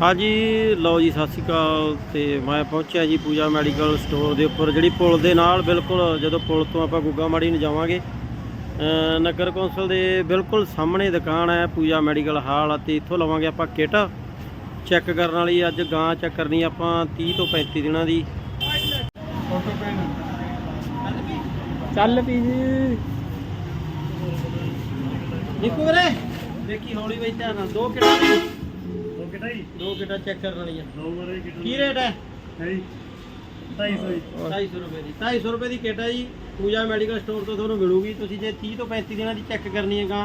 ਹਾਂਜੀ, ਲਓ ਜੀ, ਸਤਿ ਸ਼੍ਰੀ ਅਕਾਲ ਤੇ ਮੈਂ ਪਹੁੰਚਿਆ ਜੀ ਪੂਜਾ ਮੈਡੀਕਲ ਸਟੋਰ ਦੇ ਉੱਪਰ, ਜਿਹੜੀ ਪੁਲ ਦੇ ਨਾਲ ਬਿਲਕੁਲ ਜਦੋਂ ਪੁਲ ਤੋਂ ਆਪਾਂ ਗੁੱਗਾ ਮਾੜੀ ਨੂੰ ਜਾਵਾਂਗੇ ਨਗਰ ਕੌਂਸਲ ਦੇ ਬਿਲਕੁਲ ਸਾਹਮਣੇ ਦੁਕਾਨ ਹੈ ਪੂਜਾ ਮੈਡੀਕਲ ਹਾਲ ਅਤੇ ਇੱਥੋਂ ਲਵਾਂਗੇ ਆਪਾਂ ਕਿਟ। ਚੈੱਕ ਕਰਨ ਵਾਲੀ ਅੱਜ ਗਾਂ ਚੈੱਕ ਕਰਨੀ ਆਪਾਂ 30 ਤੋਂ 35 ਦਿਨਾਂ ਦੀ। ਚੱਲ ਪੀ ਜੀ। ਦੇਖੋ ਵੀਰੇ, ਦੇਖੀ ਹੌਲੀ ਬਈ ਧਿਆਨ ਨਾਲ, ਦੋ ਕਿਟਾਂ ਕਿਟਾ ਹੀ ਦੋ ਕਿਟਾਂ ਚੈੱਕ ਕਰਨ ਵਾਲੀਆਂ। ਦੋ ਵਾਰੇ ਕਿਟਾ। ਕੀ ਰੇਟ ਹੈ? ਹੈ ਜੀ। 250 ਜੀ 250 ਰੁਪਏ ਦੀ। 250 ਰੁਪਏ ਦੀ ਕਿੱਟ ਜੀ। ਪੂਜਾ ਮੈਡੀਕਲ ਸਟੋਰ ਤੋਂ ਤੁਹਾਨੂੰ ਮਿਲੂਗੀ। ਤੁਸੀਂ ਜੇ 30 ਤੋਂ 35 ਦਿਨਾਂ ਦੀ ਚੈੱਕ ਕਰਨੀ ਹੈਗਾ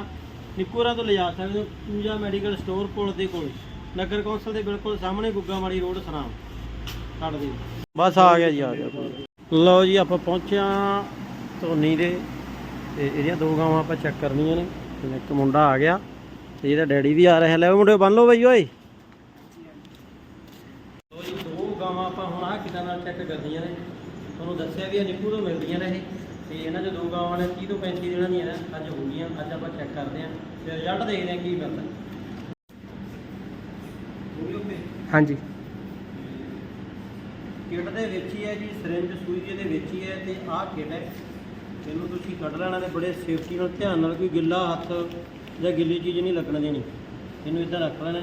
ਨਿੱਕੋਰਾ ਤੋਂ ਲਿਜਾ ਸਕਦੇ ਹੋ ਪੂਜਾ ਮੈਡੀਕਲ ਸਟੋਰ ਪੁਲ ਦੇ ਕੋਲ। ਨਗਰ ਕੌਂਸਲ ਦੇ ਬਿਲਕੁਲ ਸਾਹਮਣੇ ਗੁੱਗਾ ਮਾੜੀ ਰੋਡ ਸਰਾਮ। ਦੇ ਬਸ ਆ ਗਿਆ ਜੀ ਆ ਗਿਆ। ਲਓ ਜੀ ਆਪਾਂ ਪਹੁੰਚਿਆ ਧੋਨੀ ਦੇ। ਤੇ ਇਹਦੀਆਂ ਦੋ ਗਾਵਾਂ ਆਪਾਂ ਚੈੱਕ ਕਰਨੀਆਂ ਨੇ। ਇੱਕ ਮੁੰਡਾ ਆ ਗਿਆ। ਤੇ ਇਹਦਾ ਡੈਡੀ ਵੀ ਆ ਰਿਹਾ। ਲੈ ਮੁੰਡੇ ਬੰਨ ਲਓ ਬਈ ਓਏ ਲਓ ਜੀ ਦੋ ਗਾਵਾਂ ਆਪਾਂ ਹੁਣ ਆਹ ਕਿੱਦਾਂ ਨਾਲ ਚੈੱਕ ਕਰਦੀਆਂ ਨੇ ਤੁਹਾਨੂੰ ਦੱਸਿਆ ਵੀ ਇਹ ਨਿੱਕੂ ਤੋਂ ਮਿਲਦੀਆਂ ਨੇ ਇਹ। ਤੇ ਇਹਨਾਂ 'ਚ ਦੋ ਗਾਵਾਂ ਨੇ 30 ਤੋਂ 35 ਦਿਨਾਂ ਦੀਆਂ ਨੇ ਅੱਜ ਹੋ ਗਈਆਂ। ਅੱਜ ਆਪਾਂ ਚੈੱਕ ਕਰਦੇ ਆਂ ਤੇ ਰਿਜ਼ਲਟ ਦੇਖਦੇ ਆਂ ਕੀ ਬਣਦਾ। ਹਾਂਜੀ। ਕਿਟ ਦੇ ਵਿੱਚ ਹੀ ਹੈ ਜੀ ਸਿਰਿੰਜ ਸੂਈ ਜਿਹਦੇ ਵਿੱਚ ਹੀ ਹੈ ਤੇ ਆਹ ਕਿਟ ਹੈ। ਇਹਨੂੰ ਤੁਸੀਂ ਕੱਢ ਲੈਣਾ ਤੇ ਬੜੇ ਸੇਫਟੀ ਨਾਲ ਧਿਆਨ ਨਾਲ ਕੋਈ ਗਿੱਲਾ ਹੱਥ ਜਾਂ ਗਿੱਲੀ ਚੀਜ਼ ਨਹੀਂ ਲੱਗਣ ਦੇਣੀ। ਇਹਨੂੰ ਇਦਾਂ ਰੱਖ ਲੈਣਾ।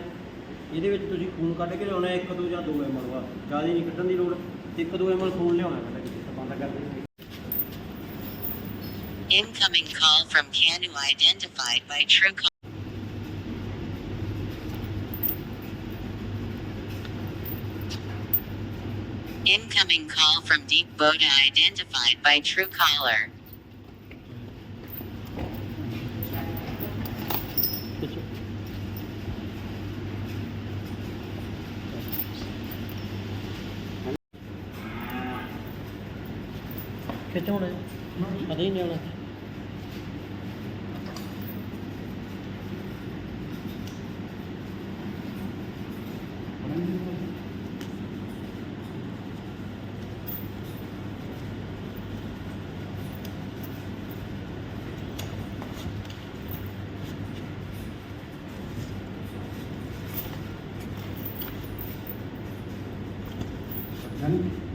ਇਹਦੇ ਵਿੱਚ ਤੁਸੀਂ ਖੂਨ ਕੱਢ ਕੇ ਲਿਆਉਣਾ ਇੱਕ ਦੋ ਜਾਂ ਦੋ ਐਮਐਲ ਵਾ ਜ਼ਿਆਦਾ ਨਹੀਂ ਕੱਢਣ ਦੀ ਲੋੜ। ਇੱਕ ਦੋ ਐਮਐਲ ਖੂਨ ਲਿਆਉਣਾ ਕੱਢ ਕੇ ਤੇ ਬੰਦ ਕਰ ਦੇਣਾ Incoming call from Canu identified by TrueCall. Incoming call from Deep Boda identified by Truecaller. ਖਿਚਾਉਣਾ ਅਦੇ ਹੀ ਨਿਆਣਾ ਇਹਦੇ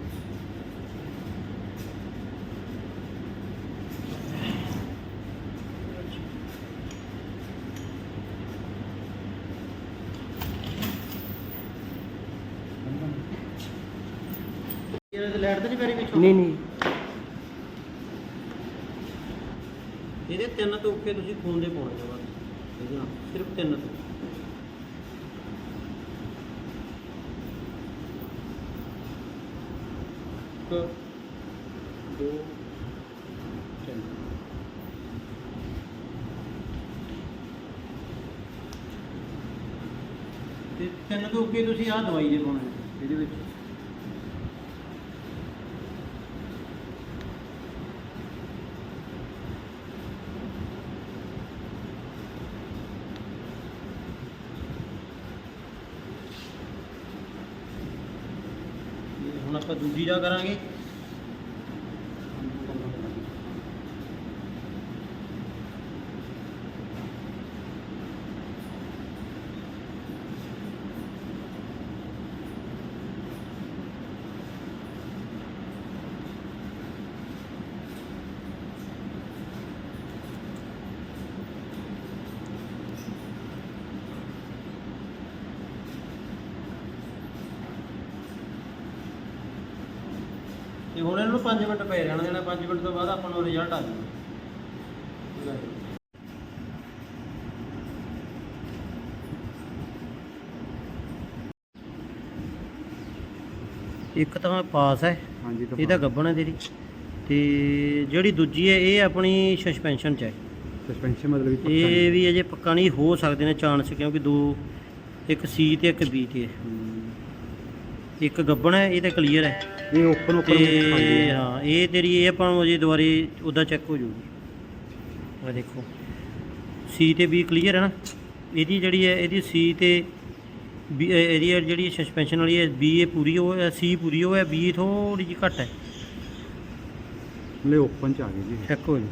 ਤੇ ਨਹੀਂ ਪੈਰੀ ਨਹੀਂ ਨਹੀਂ। ਇਹਦੇ ਤਿੰਨ ਤੋਕੇ ਤੁਸੀਂ ਖੂਨ ਦੇ ਪਾਉਣੇ ਇਹਦੇ ਨਾਲ ਸਿਰਫ ਤਿੰਨ ਤੋਂ ਇੱਕ ਦੋ ਤਿੰਨ। ਤੇ ਤਿੰਨ ਤੋਕੇ ਤੁਸੀਂ ਆਹ ਦਵਾਈ ਦੇ ਪਾਉਣੇ ਇਹਦੇ ਵਿੱਚ ਤੇ ਹੁਣ ਆਪਾਂ ਦੂਜੀ ਦਾ ਕਰਾਂਗੇ। ਤੇ ਹੁਣ ਇਹਨੂੰ 5 ਮਿੰਟ ਪਏ ਰਹਿਣ ਦੇਣਾ 5 ਮਿੰਟ ਤੋਂ ਬਾਅਦ ਆਪਾਂ ਨੂੰ ਰਿਜ਼ਲਟ ਆ ਜਾਊਗਾ। ਇੱਕ ਤਾਂ ਪਾਸ ਹੈ। ਹਾਂਜੀ ਇਹ ਤਾਂ ਗੱਬਣ ਹੈ ਤੇਰੀ। ਤੇ ਜਿਹੜੀ ਦੂਜੀ ਹੈ ਇਹ ਆਪਣੀ ਸਸਪੈਂਸ਼ਨ ਚ ਹੈ। ਸਸਪੈਂਸ਼ਨ ਮਤਲਬ ਕਿ ਇਹ ਵੀ ਅਜੇ ਪੱਕਾ ਨਹੀਂ ਹੋ ਸਕਦੇ ਨੇ ਚਾਂਸ ਕਿਉਂਕਿ ਦੋ ਇੱਕ ਸੀ ਤੇ ਇੱਕ ਬੀ ਤੇ ਹੈ। ਇੱਕ ਗੱਬਣ ਹੈ ਇਹ ਤਾਂ ਕਲੀਅਰ ਹੈ। ਇਹ ਓਪਨ ਓਪਨ ਤੇ ਹਾਂ। ਇਹ ਤੇਰੀ ਇਹ ਆਪਾਂ ਨੂੰ ਅਜੇ ਦੁਬਾਰੇ ਉਦਾਂ ਚੈੱਕ ਹੋ ਜਾਊਗੀ। ਆ ਦੇਖੋ ਸੀ ਤੇ ਬੀ ਕਲੀਅਰ ਹੈ ਨਾ? ਇਹਦੀ ਜਿਹੜੀ ਹੈ ਇਹਦੀ ਸੀ ਤੇ ਬੀ ਇਹਦੀ ਜਿਹੜੀ ਸਸਪੈਂਸ਼ਨ ਵਾਲੀ ਹੈ ਬੀ ਇਹ ਪੂਰੀ ਹੋ ਹੈ ਸੀ ਪੂਰੀ ਹੋ ਹੈ ਬੀ ਥੋੜੀ ਜਿਹੀ ਘੱਟ ਹੈ। ਮਤਲਬ ਓਪਨ ਚ ਆ ਗਈ ਜੀ। ਚੈੱਕ ਹੋ ਜੀ